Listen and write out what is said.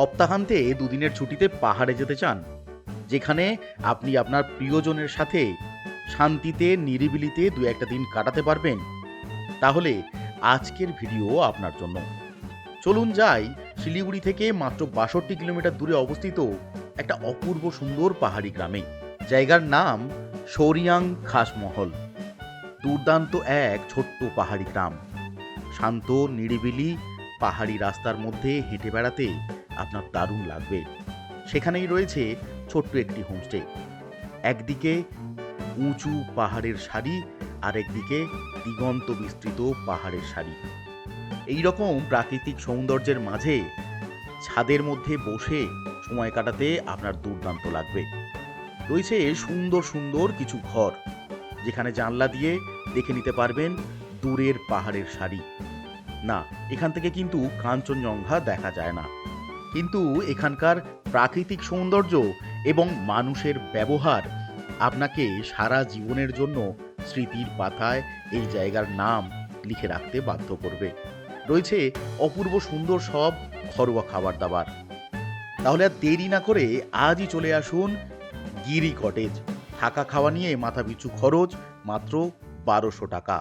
সপ্তাহান্তে দুদিনের ছুটিতে পাহাড়ে যেতে চান, যেখানে আপনি আপনার প্রিয়জনের সাথে শান্তিতে, নিরিবিলিতে দু একটা দিন কাটাতে পারবেন। তাহলে আজকের ভিডিও আপনার জন্য। চলুন যাই শিলিগুড়ি থেকে মাত্র বাষট্টি কিলোমিটার দূরে অবস্থিত একটা অপূর্ব সুন্দর পাহাড়ি গ্রামে। জায়গার নাম শৌরিয়াং খাসমহল। দুর্দান্ত এক ছোট্ট পাহাড়ি গ্রাম। শান্ত, নিরিবিলি পাহাড়ি রাস্তার মধ্যে হেঁটে বেড়াতে আপনার দারুণ লাগবে। সেখানেই রয়েছে ছোট্ট একটি হোমস্টে। একদিকে উঁচু পাহাড়ের সারি, আর একদিকে দিগন্ত বিস্তৃত পাহাড়ের সারি। এই রকম প্রাকৃতিক সৌন্দর্যের মাঝে ছাদের মধ্যে বসে সময় কাটাতে আপনার দুর্দান্ত লাগবে। রয়েছে সুন্দর সুন্দর কিছু ঘর, যেখানে জানলা দিয়ে দেখে নিতে পারবেন দূরের পাহাড়ের সারি। না, এখান থেকে কিন্তু কাঞ্চনজঙ্ঘা দেখা যায় না। কিন্তু এখানকার প্রাকৃতিক সৌন্দর্য এবং মানুষের ব্যবহার আপনাকে সারা জীবনের জন্য স্মৃতির পাতায় এই জায়গার নাম লিখে রাখতে বাধ্য করবে। রয়েছে অপূর্ব সুন্দর সব ঘরোয়া খাবার দাবার তাহলে আর দেরি না করে আজই চলে আসুন গিরি কটেজ। থাকা খাওয়া নিয়ে মাথা পিছু খরচ মাত্র বারোশো টাকা।